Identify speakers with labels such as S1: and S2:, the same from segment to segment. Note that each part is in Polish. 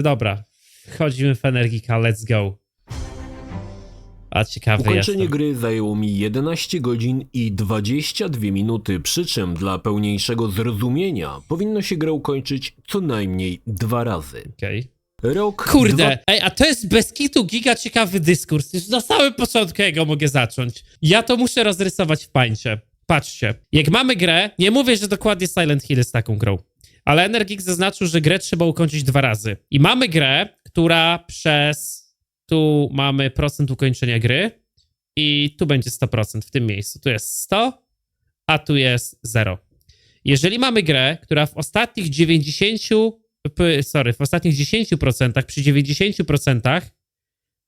S1: Dobra, wchodzimy w Energika, let's go. A ciekawy
S2: Ukończenie
S1: jestem.
S2: gry zajęło mi 11 godzin i 22 minuty, przy czym dla pełniejszego zrozumienia powinno się grę ukończyć co najmniej dwa razy.
S1: Okej.
S2: Rok
S1: Kurde, ej, a to jest bez kitu giga ciekawy dyskurs. Już na samym początku jego mogę zacząć. Ja to muszę rozrysować w pańcie. Patrzcie, jak mamy grę, nie mówię, że dokładnie Silent Hill jest taką grą, ale Energix zaznaczył, że grę trzeba ukończyć dwa razy. I mamy grę, która przez... Tu mamy procent ukończenia gry i tu będzie 100% w tym miejscu. Tu jest 100, a tu jest 0. Jeżeli mamy grę, która w ostatnich 90, p- sorry, w ostatnich 10%, przy 90%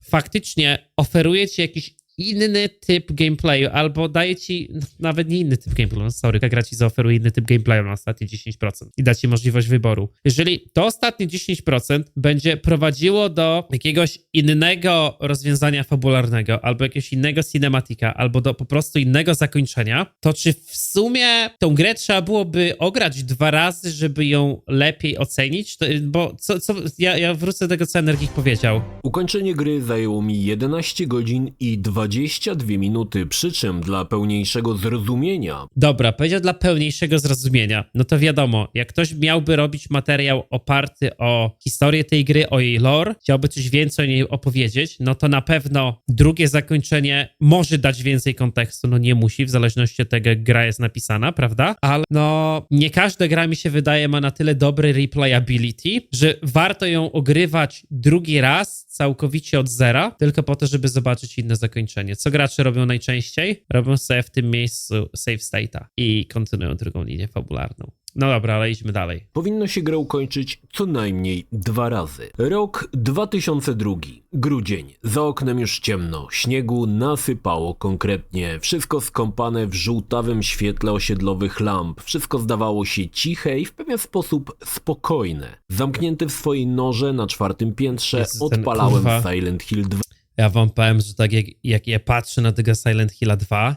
S1: faktycznie oferuje ci jakiś inny typ gameplayu, albo daje ci nawet nie inny typ gameplayu, no sorry, ta gra ci zaoferuje inny typ gameplayu na ostatnie 10% i da ci możliwość wyboru. Jeżeli to ostatnie 10% będzie prowadziło do jakiegoś innego rozwiązania fabularnego, albo jakiegoś innego cinematika, albo do po prostu innego zakończenia, to czy w sumie tą grę trzeba byłoby ograć dwa razy, żeby ją lepiej ocenić? To, bo co, co, ja, ja wrócę do tego, co Energik powiedział.
S2: Ukończenie gry zajęło mi 11 godzin i 22 minuty, przy czym dla pełniejszego zrozumienia
S1: Dobra, powiedział dla pełniejszego zrozumienia. No to wiadomo, jak ktoś miałby robić materiał oparty o historię tej gry, o jej lore, chciałby coś więcej o niej opowiedzieć, no to na pewno drugie zakończenie może dać więcej kontekstu, no nie musi, w zależności od tego, jak gra jest napisana, prawda? Ale no, nie każda gra mi się wydaje ma na tyle dobry replayability, że warto ją ogrywać drugi raz całkowicie od zera, tylko po to, żeby zobaczyć inne zakończenie. Co gracze robią najczęściej? Robią sobie w tym miejscu save state'a i kontynuują drugą linię fabularną. No dobra, ale idźmy dalej.
S2: powinno się grę ukończyć co najmniej dwa razy. Rok 2002. Grudzień. Za oknem już ciemno. Śniegu nasypało konkretnie. Wszystko skąpane w żółtawym świetle osiedlowych lamp. Wszystko zdawało się ciche i w pewien sposób spokojne. Zamknięty w swojej norze na czwartym piętrze
S1: ten
S2: odpalałem
S1: kurwa.
S2: Silent Hill 2.
S1: Ja wam powiem, że tak jak, jak ja patrzę na tego Silent Hilla 2,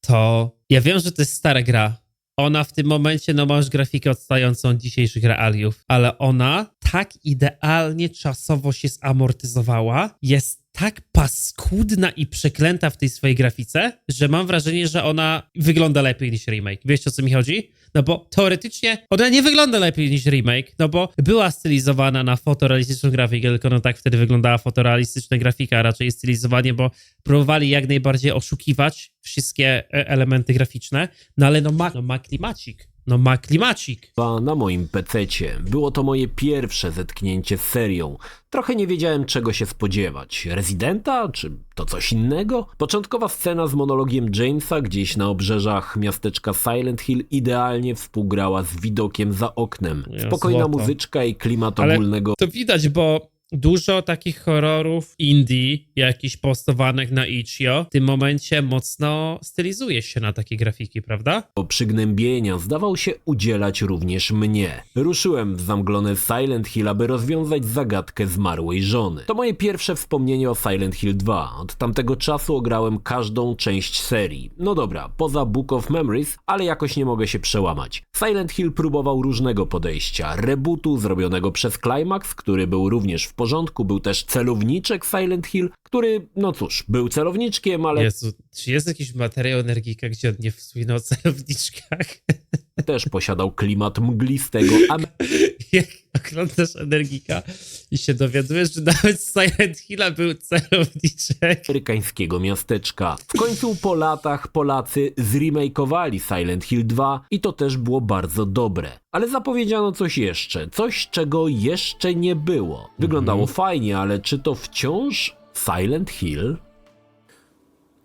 S1: to ja wiem, że to jest stara gra. Ona w tym momencie, no ma już grafikę odstającą od dzisiejszych realiów, ale ona tak idealnie czasowo się zamortyzowała, jest tak paskudna i przeklęta w tej swojej grafice, że mam wrażenie, że ona wygląda lepiej niż remake. Wiecie o co mi chodzi? No bo teoretycznie ona nie wygląda lepiej niż remake, no bo była stylizowana na fotorealistyczną grafikę, tylko no tak wtedy wyglądała fotorealistyczna grafika, a raczej stylizowanie, bo próbowali jak najbardziej oszukiwać wszystkie e, elementy graficzne, no ale no ma, no ma klimacik, no ma klimacik.
S2: na moim pececie. Było to moje pierwsze zetknięcie z serią. Trochę nie wiedziałem czego się spodziewać. Rezydenta? Czy to coś innego? Początkowa scena z monologiem Jamesa gdzieś na obrzeżach miasteczka Silent Hill idealnie współgrała z widokiem za oknem. Spokojna muzyczka i klimat
S1: Ale-
S2: ogólnego
S1: To widać, bo dużo takich horrorów indie, jakichś postowanych na Itch.io, w tym momencie mocno stylizuje się na takie grafiki, prawda?
S2: przygnębienia zdawał się udzielać również mnie. Ruszyłem w zamglone Silent Hill, aby rozwiązać zagadkę zmarłej żony. To moje pierwsze wspomnienie o Silent Hill 2. Od tamtego czasu ograłem każdą część serii. No dobra, poza Book of Memories, ale jakoś nie mogę się przełamać. Silent Hill próbował różnego podejścia. Rebootu zrobionego przez Climax, który był również w porządku. Był też celowniczek Silent Hill, który, no cóż, był celowniczkiem, ale
S1: Jezu, czy jest jakiś materiał Energika, gdzie on nie wspominał o celowniczkach?
S2: też posiadał klimat mglistego
S1: Jak oglądasz Energika i się dowiadujesz, że nawet z Silent Hilla był celowniczek.
S2: amerykańskiego miasteczka. W końcu po latach Polacy zremakeowali Silent Hill 2 i to też było bardzo dobre. Ale zapowiedziano coś jeszcze, coś czego jeszcze nie było. Wyglądało fajnie, ale czy to wciąż Silent Hill?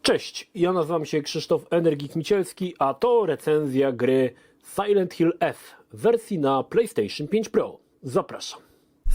S2: Cześć, ja nazywam się Krzysztof Energik Micielski, a to recenzja gry Silent Hill F w wersji na PlayStation 5 Pro. Zapraszam.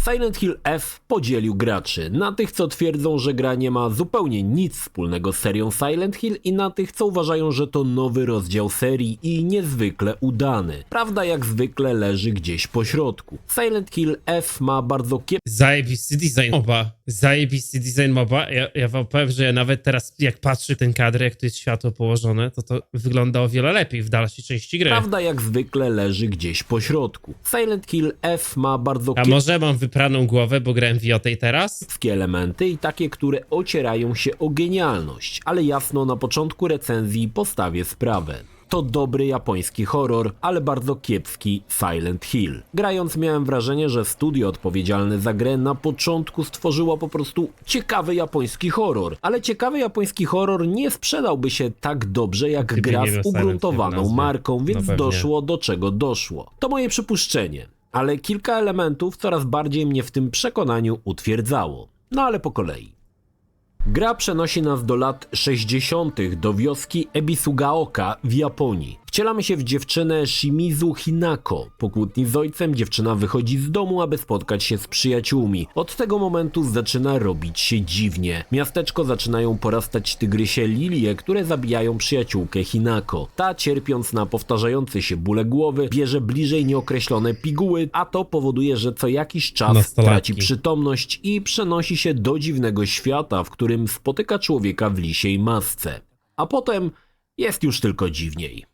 S2: Silent Hill F podzielił graczy na tych, co twierdzą, że gra nie ma zupełnie nic wspólnego z serią Silent Hill i na tych, co uważają, że to nowy rozdział serii i niezwykle udany. Prawda jak zwykle leży gdzieś po środku. Silent Hill F ma bardzo kiepskie
S1: Zajebisty design moba. Zajebisty design moba. Ja, ja wam powiem, że ja nawet teraz jak patrzę ten kadr, jak tu jest światło położone, to to wygląda o wiele lepiej w dalszej części gry.
S2: Prawda jak zwykle leży gdzieś po środku. Silent Hill F ma bardzo
S1: A może mam wyprzedzone wypraną głowę, bo grałem w Jotej teraz.
S2: Wszystkie elementy i takie, które ocierają się o genialność, ale jasno na początku recenzji postawię sprawę. To dobry japoński horror, ale bardzo kiepski Silent Hill. Grając miałem wrażenie, że studio odpowiedzialne za grę na początku stworzyło po prostu ciekawy japoński horror, ale ciekawy japoński horror nie sprzedałby się tak dobrze jak
S1: Gdyby
S2: gra z ugruntowaną marką, więc
S1: No
S2: doszło do czego doszło. To moje przypuszczenie, ale kilka elementów coraz bardziej mnie w tym przekonaniu utwierdzało. No ale po kolei. Gra przenosi nas do lat 60. do wioski Ebisugaoka w Japonii. Wcielamy się w dziewczynę Shimizu Hinako. Po kłótni z ojcem dziewczyna wychodzi z domu, aby spotkać się z przyjaciółmi. Od tego momentu zaczyna robić się dziwnie. Miasteczko zaczynają porastać tygrysie lilie, które zabijają przyjaciółkę Hinako. Ta, cierpiąc na powtarzające się bóle głowy, bierze bliżej nieokreślone piguły, a to powoduje, że co jakiś czas
S1: Nastolatki.
S2: traci przytomność i przenosi się do dziwnego świata, w którym spotyka człowieka w lisiej masce. A potem jest już tylko dziwniej.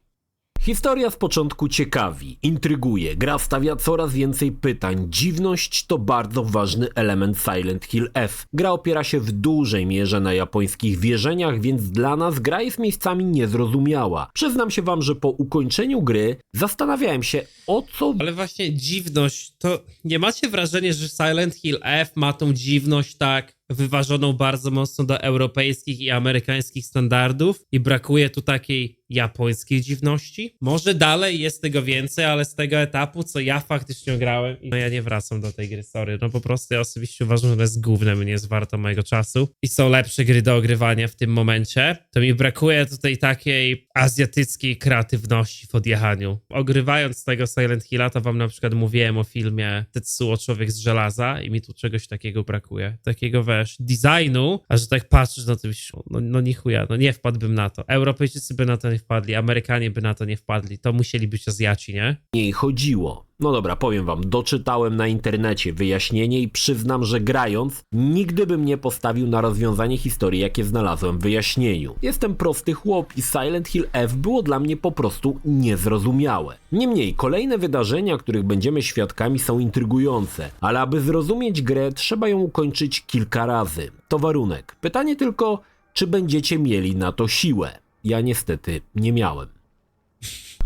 S2: Historia z początku ciekawi, intryguje, gra stawia coraz więcej pytań. Dziwność to bardzo ważny element Silent Hill F. Gra opiera się w dużej mierze na japońskich wierzeniach, więc dla nas gra jest miejscami niezrozumiała. Przyznam się wam, że po ukończeniu gry zastanawiałem się o co
S1: Ale właśnie dziwność, to nie macie wrażenia, że Silent Hill F ma tą dziwność tak wyważoną bardzo mocno do europejskich i amerykańskich standardów i brakuje tu takiej japońskiej dziwności? Może dalej jest tego więcej, ale z tego etapu, co ja faktycznie grałem, no ja nie wracam do tej gry, sorry. No po prostu ja osobiście uważam, że to jest gównem, nie jest warto mojego czasu i są lepsze gry do ogrywania w tym momencie. To mi brakuje tutaj takiej azjatyckiej kreatywności w odjechaniu. Ogrywając tego Silent Hilla, to wam na przykład mówiłem o filmie Tetsuo Człowiek z Żelaza i mi tu czegoś takiego brakuje. Takiego, wiesz, designu, a że tak patrzysz, no to byś, no, no nie chuja, no nie wpadłbym na to. Europejczycy by na to nie wpadli, Amerykanie by na to nie wpadli, to musieli być Azjaci, nie?
S2: niej chodziło. No dobra, powiem wam, doczytałem na internecie wyjaśnienie i przyznam, że grając, nigdy bym nie postawił na rozwiązanie historii, jakie znalazłem w wyjaśnieniu. Jestem prosty chłop i Silent Hill F było dla mnie po prostu niezrozumiałe. Niemniej, kolejne wydarzenia, których będziemy świadkami są intrygujące, ale aby zrozumieć grę, trzeba ją ukończyć kilka razy. To warunek. Pytanie tylko, czy będziecie mieli na to siłę. Ja niestety nie miałem.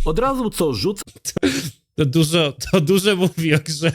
S2: Od razu co rzucę
S1: To dużo, to dużo mówi o grze.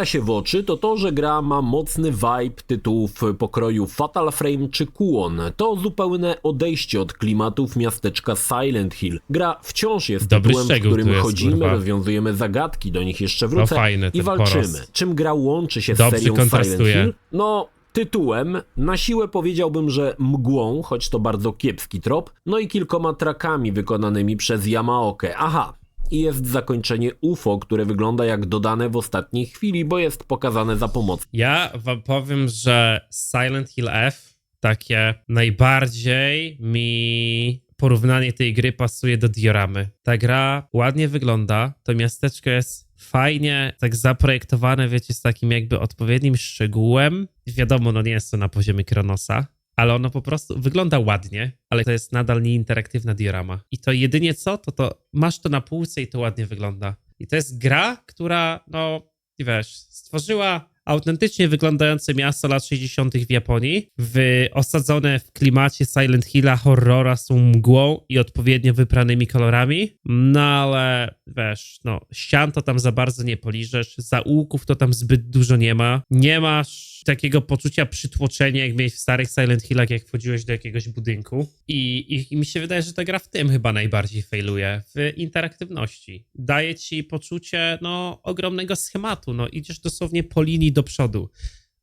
S2: rzuca się w oczy, to to, że gra ma mocny vibe tytułów pokroju Fatal Frame czy Kuon. To zupełne odejście od klimatów miasteczka Silent Hill. Gra wciąż jest
S1: Dobry
S2: tytułem, w którym
S1: jest,
S2: chodzimy,
S1: kurwa.
S2: rozwiązujemy zagadki, do nich jeszcze wrócę
S1: fajny
S2: i walczymy.
S1: porost.
S2: Czym gra łączy się z
S1: Dobrze
S2: serią Silent. Hill? No, tytułem. Na siłę powiedziałbym, że mgłą, choć to bardzo kiepski trop. No i kilkoma trakami wykonanymi przez Yamaokę. Aha, i jest zakończenie UFO, które wygląda jak dodane w ostatniej chwili, bo jest pokazane za pomocą
S1: Ja wam powiem, że Silent Hill F takie najbardziej mi porównanie tej gry pasuje do dioramy. Ta gra ładnie wygląda, to miasteczko jest fajnie tak zaprojektowane, wiecie, z takim jakby odpowiednim szczegółem. Wiadomo, no nie jest to na poziomie Kronosa, ale ono po prostu wygląda ładnie, ale to jest nadal nieinteraktywna diorama. I to jedynie co, to to masz to na półce i to ładnie wygląda. I to jest gra, która, no, wiesz, stworzyła autentycznie wyglądające miasto lat 60. w Japonii, w, osadzone w klimacie Silent Hilla, horrora z mgłą i odpowiednio wypranymi kolorami. No ale wiesz, no, ścian to tam za bardzo nie poliżesz, zaułków to tam zbyt dużo nie ma. Nie masz takiego poczucia przytłoczenia, jak miałeś w starych Silent Hillach, jak wchodziłeś do jakiegoś budynku. I, i, I mi się wydaje, że ta gra w tym chyba najbardziej failuje, w interaktywności. Daje ci poczucie, no, ogromnego schematu, no, idziesz dosłownie po linii do przodu.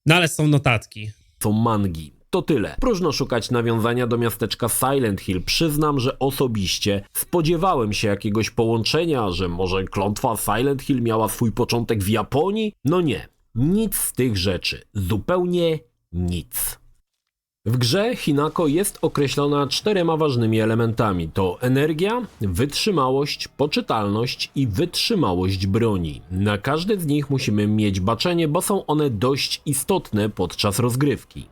S1: No, ale są notatki.
S2: są mangi. To tyle. Próżno szukać nawiązania do miasteczka Silent Hill. Przyznam, że osobiście spodziewałem się jakiegoś połączenia, że może klątwa Silent Hill miała swój początek w Japonii. No nie. Nic z tych rzeczy. Zupełnie nic. W grze Hinako jest określona czterema ważnymi elementami. To energia, wytrzymałość, poczytalność i wytrzymałość broni. Na każdy z nich musimy mieć baczenie, bo są one dość istotne podczas rozgrywki.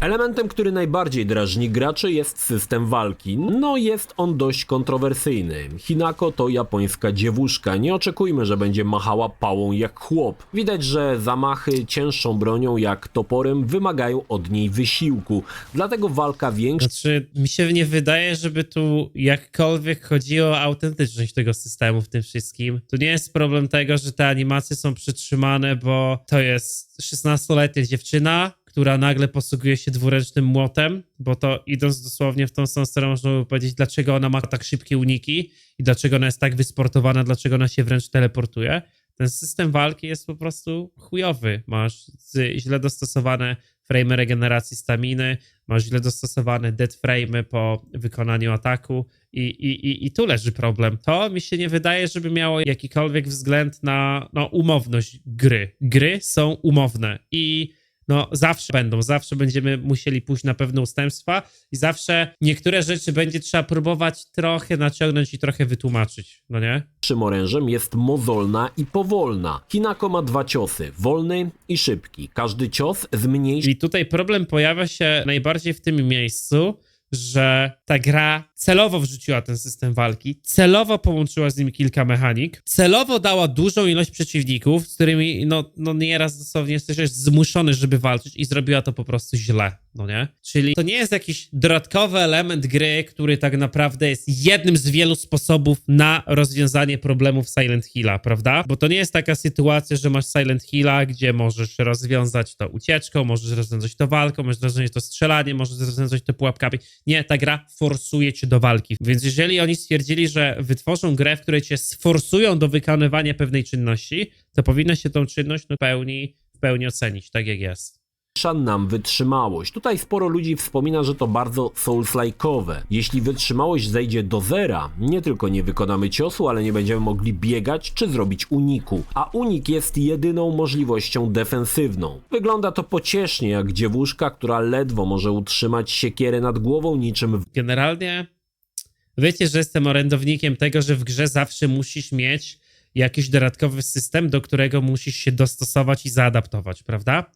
S2: Elementem, który najbardziej drażni graczy jest system walki. No jest on dość kontrowersyjny. Hinako to japońska dziewuszka. Nie oczekujmy, że będzie machała pałą jak chłop. Widać, że zamachy cięższą bronią jak toporem wymagają od niej wysiłku. Dlatego walka większa
S1: Znaczy, mi się nie wydaje, żeby tu jakkolwiek chodziło o autentyczność tego systemu w tym wszystkim. Tu nie jest problem tego, że te animacje są przytrzymane, bo to jest 16-letnia dziewczyna, która nagle posługuje się dwuręcznym młotem, bo to idąc dosłownie w tą samą stronę można by powiedzieć, dlaczego ona ma tak szybkie uniki i dlaczego ona jest tak wysportowana, dlaczego ona się wręcz teleportuje. Ten system walki jest po prostu chujowy. Masz źle dostosowane frame regeneracji staminy, masz źle dostosowane dead frame po wykonaniu ataku i, i, i, i tu leży problem. To mi się nie wydaje, żeby miało jakikolwiek względ na no, umowność gry. Gry są umowne i no zawsze będą, zawsze będziemy musieli pójść na pewne ustępstwa i zawsze niektóre rzeczy będzie trzeba próbować trochę naciągnąć i trochę wytłumaczyć, no nie?
S2: Naszym orężem jest mozolna i powolna. Hinako ma dwa ciosy, wolny i szybki. Każdy cios zmniejsza
S1: I tutaj problem pojawia się najbardziej w tym miejscu, że ta gra celowo wrzuciła ten system walki, celowo połączyła z nim kilka mechanik, celowo dała dużą ilość przeciwników, z którymi no, no nieraz dosłownie jesteś zmuszony, żeby walczyć i zrobiła to po prostu źle, no nie? Czyli to nie jest jakiś dodatkowy element gry, który tak naprawdę jest jednym z wielu sposobów na rozwiązanie problemów Silent Hilla, prawda? Bo to nie jest taka sytuacja, że masz Silent Hilla, gdzie możesz rozwiązać to ucieczką, możesz rozwiązać to walką, możesz rozwiązać to strzelaniem, możesz rozwiązać to pułapkami. Nie, ta gra forsuje cię do walki. Więc jeżeli oni stwierdzili, że wytworzą grę, w której cię sforsują do wykonywania pewnej czynności, to powinno się tą czynność no, w, pełni, w pełni ocenić, tak jak jest.
S2: nam wytrzymałość. Tutaj sporo ludzi wspomina, że to bardzo souls-like'owe. Jeśli wytrzymałość zejdzie do zera, nie tylko nie wykonamy ciosu, ale nie będziemy mogli biegać czy zrobić uniku. A unik jest jedyną możliwością defensywną. Wygląda to pociesznie jak dziewuszka, która ledwo może utrzymać siekierę nad głową niczym w
S1: Generalnie wiecie, że jestem orędownikiem tego, że w grze zawsze musisz mieć jakiś dodatkowy system, do którego musisz się dostosować i zaadaptować, prawda?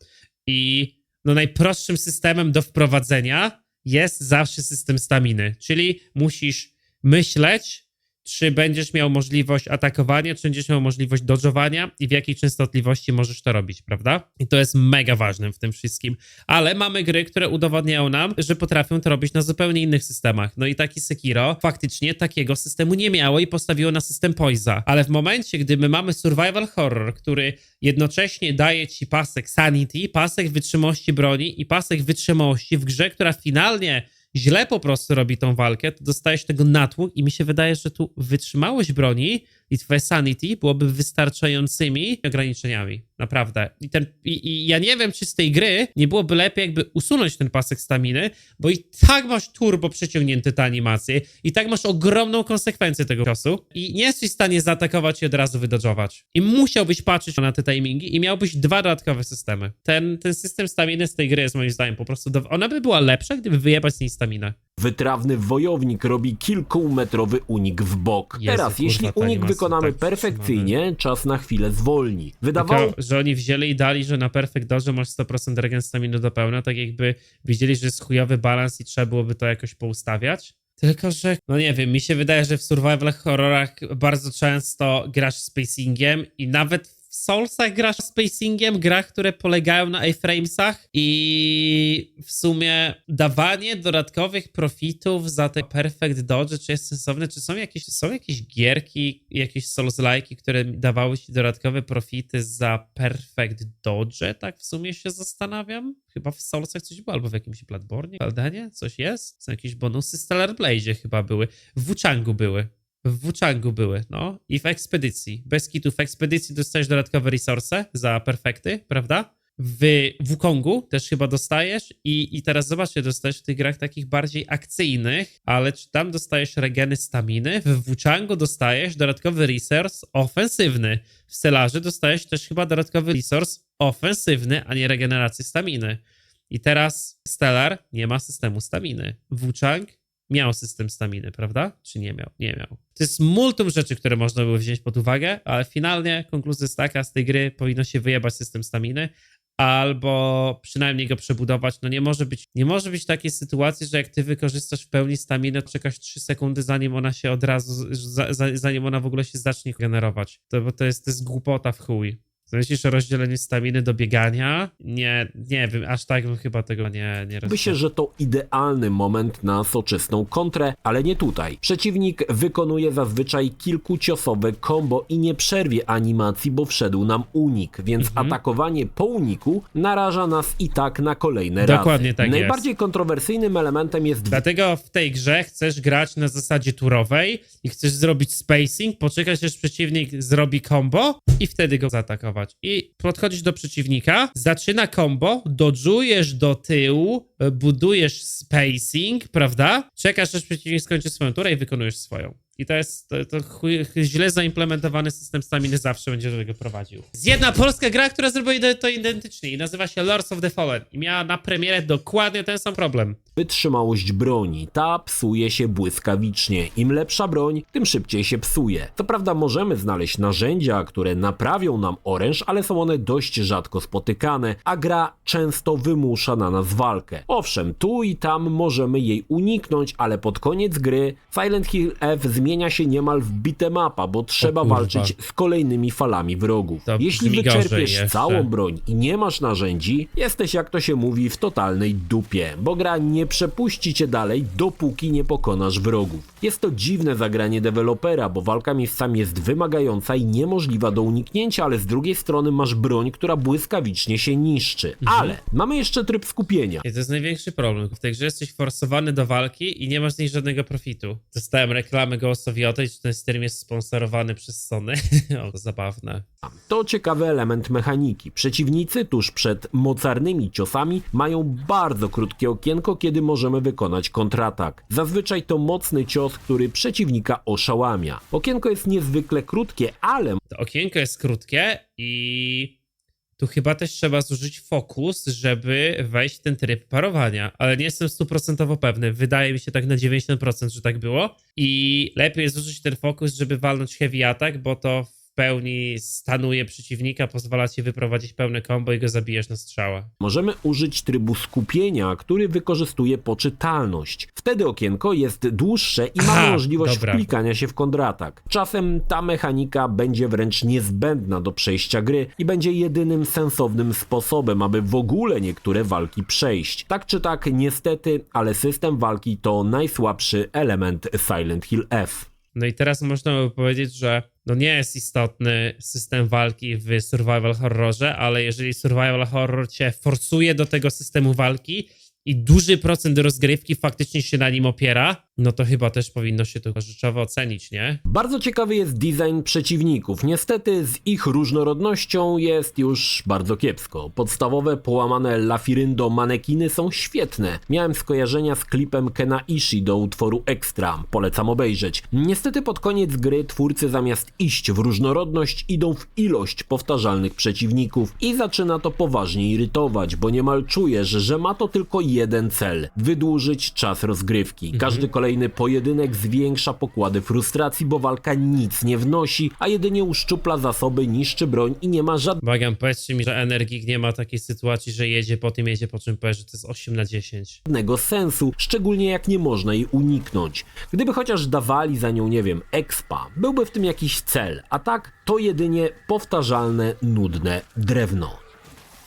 S1: I no najprostszym systemem do wprowadzenia jest zawsze system staminy, czyli musisz myśleć, czy będziesz miał możliwość atakowania, czy będziesz miał możliwość dodżowania i w jakiej częstotliwości możesz to robić, prawda? I to jest mega ważne w tym wszystkim. Ale mamy gry, które udowadniają nam, że potrafią to robić na zupełnie innych systemach. No i taki Sekiro faktycznie takiego systemu nie miało i postawiło na system Poisa. Ale w momencie, gdy my mamy survival horror, który jednocześnie daje ci pasek sanity, pasek wytrzymałości broni i pasek wytrzymałości w grze, która finalnie źle po prostu robi tą walkę, to dostajesz tego natłok i mi się wydaje, że tu wytrzymałość broni i twoje sanity byłoby wystarczającymi ograniczeniami. Naprawdę. I, ten, i, I ja nie wiem, czy z tej gry nie byłoby lepiej jakby usunąć ten pasek staminy, bo i tak masz turbo przeciągnięte te animacje i tak masz ogromną konsekwencję tego ciosu i nie jesteś w stanie zaatakować i od razu wydodżować. I musiałbyś patrzeć na te timingi i miałbyś dwa dodatkowe systemy. Ten, ten system staminy z tej gry jest moim zdaniem po prostu... Do... Ona by była lepsza, gdyby wyjebać z niej staminę.
S2: Wytrawny wojownik robi kilkumetrowy unik w bok.
S1: Jezu,
S2: Teraz,
S1: kurwa,
S2: jeśli
S1: ta
S2: unik
S1: animacja
S2: wykonamy
S1: tak
S2: perfekcyjnie, czas na chwilę zwolni. Wydawało
S1: Tylko, że oni wzięli i dali, że na Perfect Dodge masz 100% regen do pełna, tak jakby widzieli, że jest chujowy balans i trzeba byłoby to jakoś poustawiać. Tylko, że, no nie wiem, mi się wydaje, że w survival horrorach bardzo często grasz spacingiem i nawet w Soulsach grasz spacingiem, grach, które polegają na iframesach i w sumie dawanie dodatkowych profitów za te perfect dodge, czy jest sensowne, czy są jakieś, są jakieś gierki, jakieś souls-like'i, które dawały ci dodatkowe profity za perfect dodge, tak w sumie się zastanawiam. Chyba w Soulsach coś było, albo w jakimś Bloodborne, Aldenie, coś jest? Są jakieś bonusy, Stellar Blaze chyba były, w Wuchangu były. W Wuchangu były, no. I w ekspedycji. Bez kitu w ekspedycji dostajesz dodatkowe resurse za perfekty, prawda? W Wukongu też chyba dostajesz i, i teraz zobaczcie, dostajesz w tych grach takich bardziej akcyjnych, ale czy tam dostajesz regeny staminy? W Wuchangu dostajesz dodatkowy resource ofensywny. W Stelarze dostajesz też chyba dodatkowy resource ofensywny, a nie regenerację staminy. I teraz Stellar nie ma systemu staminy. Wuchang miał system staminy, prawda? Czy nie miał? Nie miał. To jest multum rzeczy, które można było wziąć pod uwagę, ale finalnie konkluzja jest taka, z tej gry powinno się wyjebać system staminy, albo przynajmniej go przebudować. No nie może być, nie może być takiej sytuacji, że jak ty wykorzystasz w pełni staminę, czekasz 3 sekundy, zanim ona się od razu, za, za, zanim ona w ogóle się zacznie generować. To, bo to jest, to jest głupota w chuj. Myślisz o rozdzieleniu staminy do biegania? Nie, nie wiem, aż tak bym chyba tego nie, nie
S2: Wydaje się, że to idealny moment na soczystą kontrę, ale nie tutaj. Przeciwnik wykonuje zazwyczaj kilkuciosowe combo i nie przerwie animacji, bo wszedł nam unik, więc
S1: Mhm.
S2: atakowanie po uniku naraża nas i tak na kolejne razy.
S1: Dokładnie tak jest.
S2: Najbardziej kontrowersyjnym elementem jest
S1: Dlatego w tej grze chcesz grać na zasadzie turowej i chcesz zrobić spacing, poczekać aż przeciwnik zrobi combo i wtedy go zaatakować. I podchodzisz do przeciwnika, zaczyna combo, dodżujesz do tyłu, e, budujesz spacing, prawda? Czekasz aż przeciwnik skończy swoją turę i wykonujesz swoją. I to jest to, to chuj, źle zaimplementowany system staminy zawsze będzie do tego prowadził. Jest jedna polska gra, która zrobiła to identycznie i nazywa się Lords of the Fallen i miała na premierę dokładnie ten sam problem.
S2: Wytrzymałość broni. Ta psuje się błyskawicznie. Im lepsza broń, tym szybciej się psuje. Co prawda możemy znaleźć narzędzia, które naprawią nam oręż, ale są one dość rzadko spotykane, a gra często wymusza na nas walkę. Owszem, tu i tam możemy jej uniknąć, ale pod koniec gry Silent Hill F się niemal w bitemapa, bo trzeba walczyć z kolejnymi falami wrogów.
S1: To
S2: Jeśli wyczerpiesz całą broń i nie masz narzędzi, jesteś jak to się mówi w totalnej dupie, bo gra nie przepuści cię dalej, dopóki nie pokonasz wrogów. Jest to dziwne zagranie dewelopera, bo walka miejscami jest wymagająca i niemożliwa do uniknięcia, ale z drugiej strony masz broń, która błyskawicznie się niszczy.
S1: Mhm.
S2: Ale mamy jeszcze tryb skupienia.
S1: I to jest największy problem. W tej grze jesteś forsowany do walki i nie masz z niej żadnego profitu. Dostałem reklamę Ghostowi o że ten stream jest sponsorowany przez Sony. o, zabawne.
S2: To ciekawy element mechaniki. Przeciwnicy tuż przed mocarnymi ciosami mają bardzo krótkie okienko, kiedy możemy wykonać kontratak. Zazwyczaj to mocny cios, który przeciwnika oszałamia. Okienko jest niezwykle krótkie, ale
S1: To okienko jest krótkie i tu chyba też trzeba zużyć fokus, żeby wejść w ten tryb parowania, ale nie jestem stuprocentowo pewny. Wydaje mi się tak na 90%, że tak było. I lepiej zużyć ten fokus, żeby walnąć heavy attack, bo to w pełni stanuje przeciwnika, pozwala ci wyprowadzić pełne combo i go zabijesz na strzała.
S2: możemy użyć trybu skupienia, który wykorzystuje poczytalność. Wtedy okienko jest dłuższe i mamy
S1: Aha,
S2: możliwość
S1: dobra.
S2: wklikania się w kontratak. Czasem ta mechanika będzie wręcz niezbędna do przejścia gry i będzie jedynym sensownym sposobem, aby w ogóle niektóre walki przejść. Tak czy tak, niestety, ale system walki to najsłabszy element Silent Hill F.
S1: No i teraz można by powiedzieć, że no nie jest istotny system walki w survival horrorze, ale jeżeli survival horror cię forsuje do tego systemu walki i duży procent rozgrywki faktycznie się na nim opiera, no to chyba też powinno się to rzeczowo ocenić, nie?
S2: Bardzo ciekawy jest design przeciwników. Niestety z ich różnorodnością jest już bardzo kiepsko. Podstawowe połamane lafiryndo manekiny są świetne. Miałem skojarzenia z klipem Kena Ishii do utworu Extra. Polecam obejrzeć. Niestety pod koniec gry twórcy zamiast iść w różnorodność idą w ilość powtarzalnych przeciwników i zaczyna to poważnie irytować, bo niemal czujesz, że ma to tylko jeden cel. Wydłużyć czas rozgrywki. Każdy kolejny pojedynek zwiększa pokłady frustracji, bo walka nic nie wnosi, a jedynie uszczupla zasoby, niszczy broń i nie ma żadnego
S1: Błagam, powiedzcie mi, że Energik nie ma takiej sytuacji, że jedzie po tym, jedzie po czym powie, że to jest 8 na 10.
S2: sensu, szczególnie jak nie można jej uniknąć. Gdyby chociaż dawali za nią, nie wiem, expa, byłby w tym jakiś cel, a tak to jedynie powtarzalne, nudne drewno.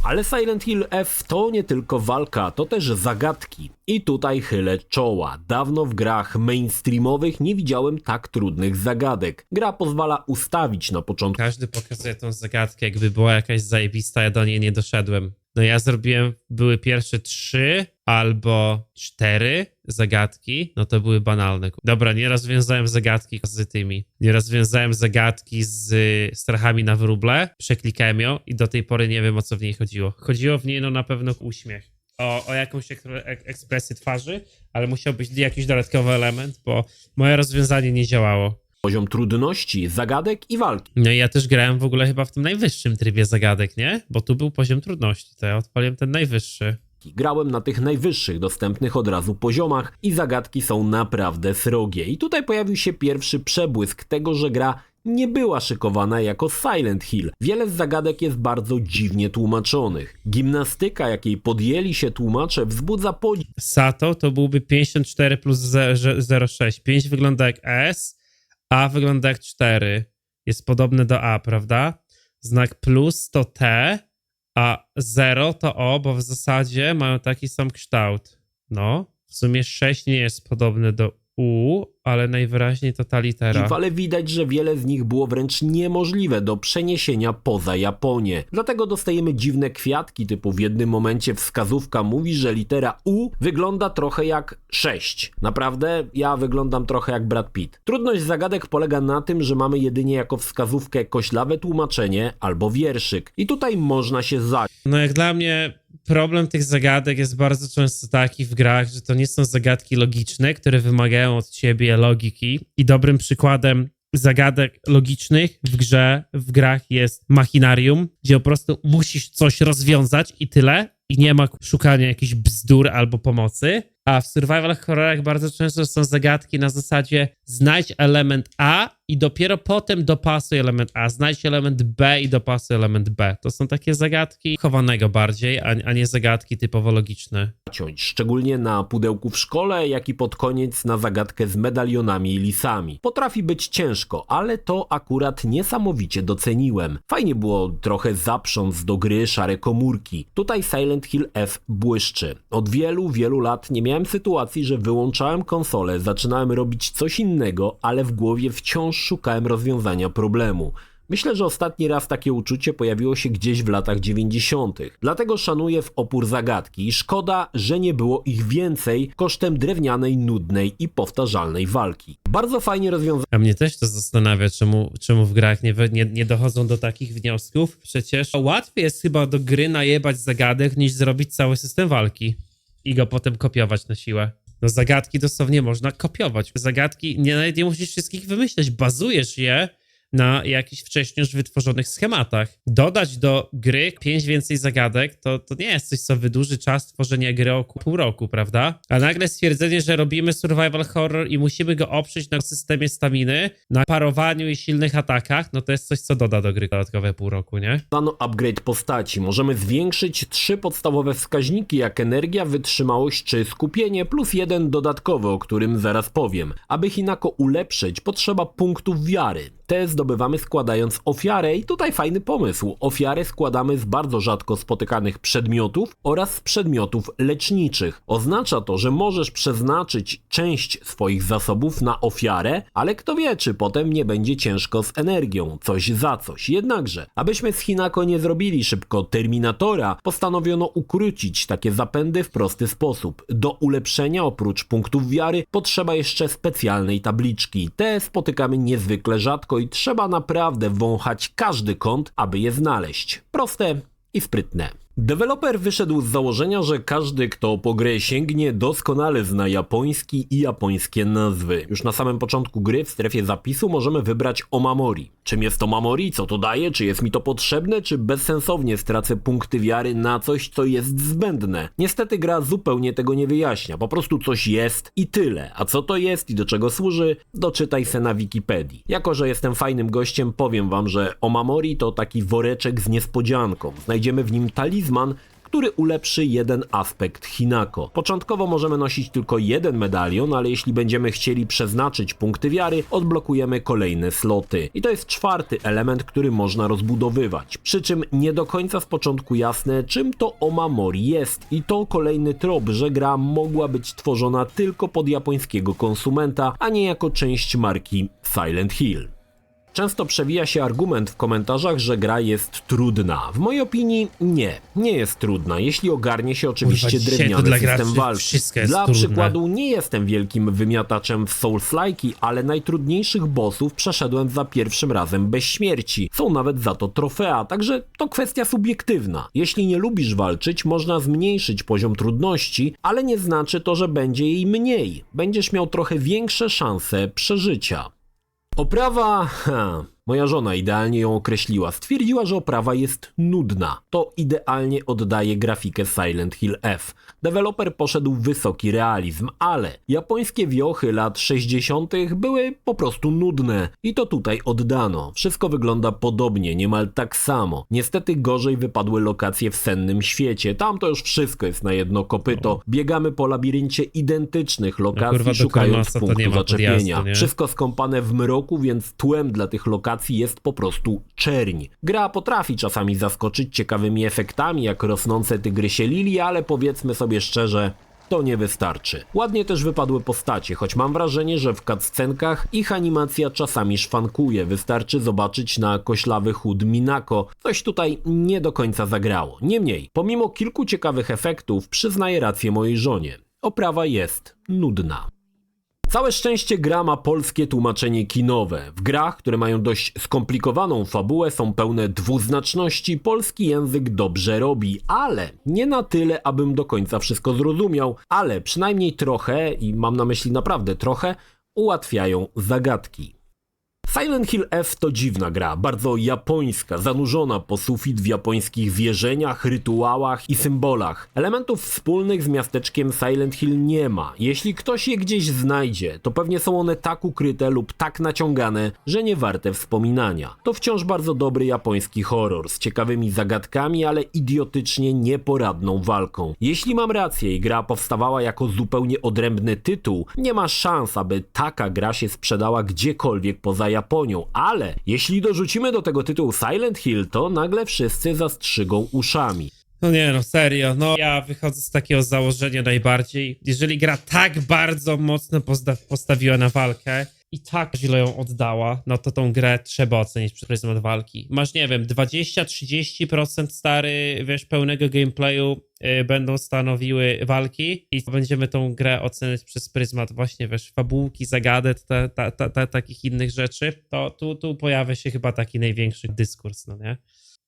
S2: Ale Silent Hill F to nie tylko walka, to też zagadki. I tutaj chylę czoła. Dawno w grach mainstreamowych nie widziałem tak trudnych zagadek. Gra pozwala ustawić na początku
S1: Każdy pokazuje tą zagadkę, jakby była jakaś zajebista, ja do niej nie doszedłem. No ja zrobiłem, były pierwsze trzy albo cztery zagadki, no to były banalne. Dobra, nie rozwiązałem zagadki z tymi. Nie rozwiązałem zagadki z strachami na wróble, przeklikałem ją i do tej pory nie wiem o co w niej chodziło. Chodziło w niej no na pewno uśmiech. O, o jakąś ek ek ekspresję twarzy, ale musiał być jakiś dodatkowy element, bo moje rozwiązanie nie działało.
S2: poziom trudności, zagadek i walki.
S1: No i ja też grałem w ogóle chyba w tym najwyższym trybie zagadek, nie? Bo tu był poziom trudności, to ja odpaliłem ten najwyższy.
S2: Grałem na tych najwyższych dostępnych od razu poziomach i zagadki są naprawdę srogie. I tutaj pojawił się pierwszy przebłysk tego, że gra nie była szykowana jako Silent Hill. Wiele z zagadek jest bardzo dziwnie tłumaczonych. Gimnastyka, jakiej podjęli się tłumacze, wzbudza podziw
S1: Sato to byłby 54 plus 0,6. 5 wygląda jak S, A wygląda jak 4. Jest podobny do A, prawda? Znak plus to T, a 0 to O, bo w zasadzie mają taki sam kształt. No, w sumie 6 nie jest podobny do U, ale najwyraźniej to ta litera.
S2: ale widać, że wiele z nich było wręcz niemożliwe do przeniesienia poza Japonię. Dlatego dostajemy dziwne kwiatki, typu w jednym momencie wskazówka mówi, że litera U wygląda trochę jak 6. Naprawdę, ja wyglądam trochę jak Brad Pitt. Trudność zagadek polega na tym, że mamy jedynie jako wskazówkę koślawe tłumaczenie albo wierszyk. I tutaj można się zająć.
S1: No jak dla mnie problem tych zagadek jest bardzo często taki w grach, że to nie są zagadki logiczne, które wymagają od ciebie logiki. I dobrym przykładem zagadek logicznych w grze, w grach jest machinarium, gdzie po prostu musisz coś rozwiązać i tyle. I nie ma szukania jakichś bzdur albo pomocy. A w survival horrorach bardzo często są zagadki na zasadzie znajdź element A i dopiero potem dopasuj element A, znajdź element B i dopasuj element B. To są takie zagadki chowanego bardziej, a, nie zagadki typowo logiczne.
S2: zaciąć, szczególnie na pudełku w szkole, jak i pod koniec na zagadkę z medalionami i lisami. Potrafi być ciężko, ale to akurat niesamowicie doceniłem. Fajnie było trochę zaprząc do gry szare komórki. Tutaj Silent Hill F błyszczy. Od wielu, wielu lat nie miałem sytuacji, że wyłączałem konsolę, zaczynałem robić coś innego, ale w głowie wciąż szukałem rozwiązania problemu. Myślę, że ostatni raz takie uczucie pojawiło się gdzieś w latach 90. Dlatego szanuję w opór zagadki. Szkoda, że nie było ich więcej kosztem drewnianej, nudnej i powtarzalnej walki. Bardzo fajnie rozwiązane
S1: A mnie też to zastanawia, czemu, czemu w grach nie, nie, nie dochodzą do takich wniosków. Przecież łatwiej jest chyba do gry najebać zagadek, niż zrobić cały system walki i go potem kopiować na siłę. No zagadki dosłownie można kopiować. Zagadki nie, nawet nie musisz wszystkich wymyśleć, bazujesz je na jakichś wcześniej już wytworzonych schematach. Dodać do gry pięć więcej zagadek, to, to nie jest coś, co wydłuży czas tworzenia gry o pół roku, prawda? A nagle stwierdzenie, że robimy survival horror i musimy go oprzeć na systemie staminy, na parowaniu i silnych atakach, no to jest coś, co doda do gry dodatkowe pół roku, nie?
S2: Dano upgrade postaci. Możemy zwiększyć trzy podstawowe wskaźniki, jak energia, wytrzymałość czy skupienie, plus jeden dodatkowy, o którym zaraz powiem. Aby Hinako ulepszyć, potrzeba punktów wiary. Te zdobywamy składając ofiarę i tutaj fajny pomysł. Ofiarę składamy z bardzo rzadko spotykanych przedmiotów oraz z przedmiotów leczniczych. Oznacza to, że możesz przeznaczyć część swoich zasobów na ofiarę, ale kto wie, czy potem nie będzie ciężko z energią, coś za coś. Jednakże, abyśmy z Hinako nie zrobili szybko Terminatora, postanowiono ukrócić takie zapędy w prosty sposób. Do ulepszenia oprócz punktów wiary potrzeba jeszcze specjalnej tabliczki. Te spotykamy niezwykle rzadko i trzeba naprawdę wąchać każdy kąt, aby je znaleźć. Proste i sprytne. Deweloper wyszedł z założenia, że każdy, kto po grę sięgnie, doskonale zna japoński i japońskie nazwy. Już na samym początku gry w strefie zapisu możemy wybrać Omamori. Czym jest Omamori? Co to daje? Czy jest mi to potrzebne? Czy bezsensownie stracę punkty wiary na coś, co jest zbędne? Niestety gra zupełnie tego nie wyjaśnia. Po prostu coś jest i tyle. A co to jest i do czego służy? Doczytaj se na Wikipedii. Jako, że jestem fajnym gościem, powiem wam, że Omamori to taki woreczek z niespodzianką. Znajdziemy w nim talizman, który ulepszy jeden aspekt Hinako. Początkowo możemy nosić tylko jeden medalion, ale jeśli będziemy chcieli przeznaczyć punkty wiary, odblokujemy kolejne sloty. I to jest czwarty element, który można rozbudowywać. Przy czym nie do końca z początku jasne, czym to Omamori jest. I to kolejny trop, że gra mogła być tworzona tylko pod japońskiego konsumenta, a nie jako część marki Silent Hill. Często przewija się argument w komentarzach, że gra jest trudna. W mojej opinii nie, nie jest trudna, jeśli ogarnie się oczywiście
S1: Kurwa,
S2: drewniany
S1: dla
S2: system walki. Dla
S1: trudne.
S2: przykładu nie jestem wielkim wymiataczem w Souls-like'i, ale najtrudniejszych bossów przeszedłem za pierwszym razem bez śmierci. Są nawet za to trofea, także to kwestia subiektywna. Jeśli nie lubisz walczyć, można zmniejszyć poziom trudności, ale nie znaczy to, że będzie jej mniej. Będziesz miał trochę większe szanse przeżycia. Oprawa, ha, Moja żona idealnie ją określiła. Stwierdziła, że oprawa jest nudna. To idealnie oddaje grafikę Silent Hill F. Deweloper poszedł w wysoki realizm, ale japońskie wiochy lat 60. były po prostu nudne. I to tutaj oddano. Wszystko wygląda podobnie, niemal tak samo. Niestety gorzej wypadły lokacje w sennym świecie. Tam to już wszystko jest na jedno kopyto. Biegamy po labiryncie identycznych lokacji,
S1: kurwa, do
S2: szukając punktu zaczepienia.
S1: podjazdu?
S2: Wszystko skąpane w mroku, więc tłem dla tych lokacji jest po prostu czerń. Gra potrafi czasami zaskoczyć ciekawymi efektami, jak rosnące tygrysie lilii, ale powiedzmy sobie szczerze, to nie wystarczy. Ładnie też wypadły postacie, choć mam wrażenie, że w cutscenkach ich animacja czasami szwankuje. Wystarczy zobaczyć na koślawy chód Minako. Coś tutaj nie do końca zagrało. Niemniej, pomimo kilku ciekawych efektów, przyznaję rację mojej żonie. Oprawa jest nudna. Całe szczęście gra ma polskie tłumaczenie kinowe. W grach, które mają dość skomplikowaną fabułę, są pełne dwuznaczności, polski język dobrze robi, ale nie na tyle, abym do końca wszystko zrozumiał, ale przynajmniej trochę, i mam na myśli naprawdę trochę, ułatwiają zagadki. Silent Hill F to dziwna gra, bardzo japońska, zanurzona po sufit w japońskich wierzeniach, rytuałach i symbolach. Elementów wspólnych z miasteczkiem Silent Hill nie ma. Jeśli ktoś je gdzieś znajdzie, to pewnie są one tak ukryte lub tak naciągane, że nie warte wspominania. To wciąż bardzo dobry japoński horror z ciekawymi zagadkami, ale idiotycznie nieporadną walką. Jeśli mam rację i gra powstawała jako zupełnie odrębny tytuł, nie ma szans, aby taka gra się sprzedała gdziekolwiek poza Japonią, ale jeśli dorzucimy do tego tytuł Silent Hill, to nagle wszyscy zastrzygą uszami.
S1: No nie, no serio, no ja wychodzę z takiego założenia najbardziej. Jeżeli gra tak bardzo mocno posta postawiła na walkę i tak źle ją oddała, no to tą grę trzeba ocenić przez pryzmat walki. Masz, nie wiem, 20-30% stary, wiesz, pełnego gameplayu y, będą stanowiły walki i będziemy tą grę oceniać przez pryzmat właśnie, wiesz, fabułki, zagadek, ta, ta, ta, takich innych rzeczy, to tu, tu pojawia się chyba taki największy dyskurs, no nie?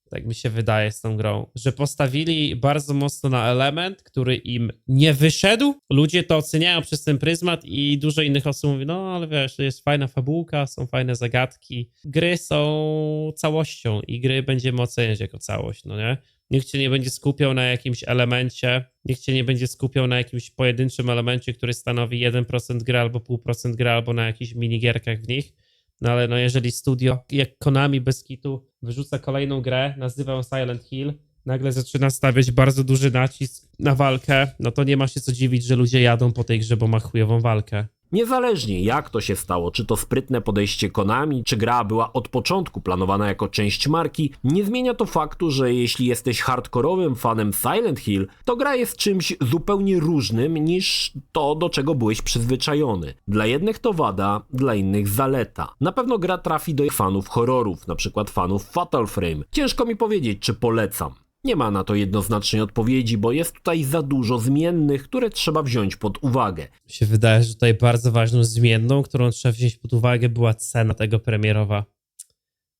S1: Tak mi się wydaje z tą grą, że postawili bardzo mocno na element, który im nie wyszedł. Ludzie to oceniają przez ten pryzmat i dużo innych osób mówi, no ale wiesz, jest fajna fabułka, są fajne zagadki. Gry są całością i gry będziemy oceniać jako całość, no nie? Nikt cię nie będzie skupiał na jakimś elemencie, nikt cię nie będzie skupiał na jakimś pojedynczym elemencie, który stanowi 1% gry albo 0,5% gry, albo na jakichś minigierkach w nich. No ale no jeżeli studio jak Konami bez kitu wyrzuca kolejną grę, nazywa ją Silent Hill, nagle zaczyna stawiać bardzo duży nacisk na walkę, no to nie ma się co dziwić, że ludzie jadą po tej grze, bo ma chujową walkę.
S2: Niezależnie jak to się stało, czy to sprytne podejście Konami, czy gra była od początku planowana jako część marki, nie zmienia to faktu, że jeśli jesteś hardkorowym fanem Silent Hill, to gra jest czymś zupełnie różnym niż to, do czego byłeś przyzwyczajony. Dla jednych to wada, dla innych zaleta. Na pewno gra trafi do fanów horrorów, przykład fanów Fatal Frame. Ciężko mi powiedzieć, czy polecam. Nie ma na to jednoznacznej odpowiedzi, bo jest tutaj za dużo zmiennych, które trzeba wziąć pod uwagę.
S1: Mi się wydaje, że tutaj bardzo ważną zmienną, którą trzeba wziąć pod uwagę, była cena tego premierowa.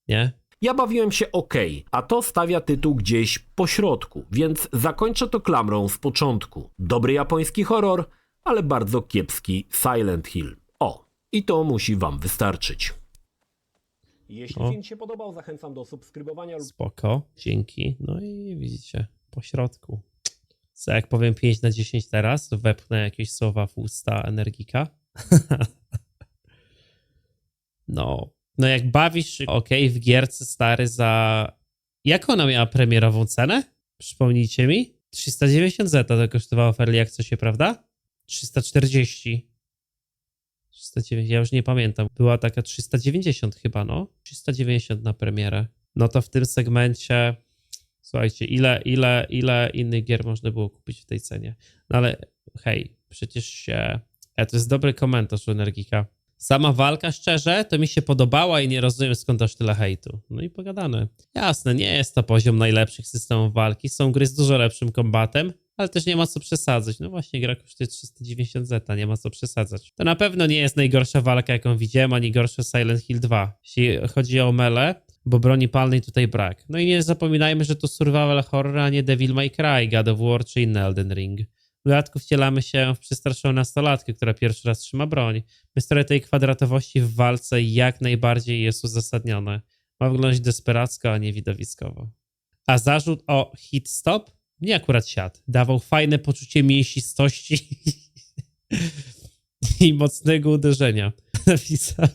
S1: Nie?
S2: Ja bawiłem się ok, a to stawia tytuł gdzieś po środku, więc zakończę to klamrą z początku. Dobry japoński horror, ale bardzo kiepski Silent Hill. O, i to musi wam wystarczyć. Jeśli
S1: O.
S2: film Ci się podobał, zachęcam do subskrybowania lub
S1: Spoko, dzięki. No i widzicie, po środku. Co jak powiem 5 na 10 teraz, to wepchnę jakieś słowa w usta energika. no, no jak bawisz się, ok, w gierce stary za... Jak ona miała premierową cenę? Przypomnijcie mi. 390 zeta to kosztowało w Early Accessie, prawda? 340. 390, ja już nie pamiętam. Była taka 390 chyba, no. 390 na premierę. No to w tym segmencie, słuchajcie, ile, ile, ile innych gier można było kupić w tej cenie? No ale hej, przecież się... E, to jest dobry komentarz u Energika. Sama walka, szczerze, to mi się podobała i nie rozumiem skąd aż tyle hejtu. No i pogadane. Jasne, nie jest to poziom najlepszych systemów walki. Są gry z dużo lepszym kombatem, ale też nie ma co przesadzać. No właśnie, gra kosztuje 390 zeta, nie ma co przesadzać. To na pewno nie jest najgorsza walka, jaką widziałem, ani gorsza Silent Hill 2. Jeśli chodzi o mele, bo broni palnej tutaj brak. No i nie zapominajmy, że to survival horror, a nie Devil May Cry, God of War czy inny Elden Ring. W dodatku wcielamy się w przestraszoną nastolatkę, która pierwszy raz trzyma broń. Historia tej kwadratowości w walce jak najbardziej jest uzasadniona. Ma wyglądać desperacko, a nie widowiskowo. A zarzut o hit stop nie akurat siadł, dawał fajne poczucie mięsistości i mocnego uderzenia. Napisał.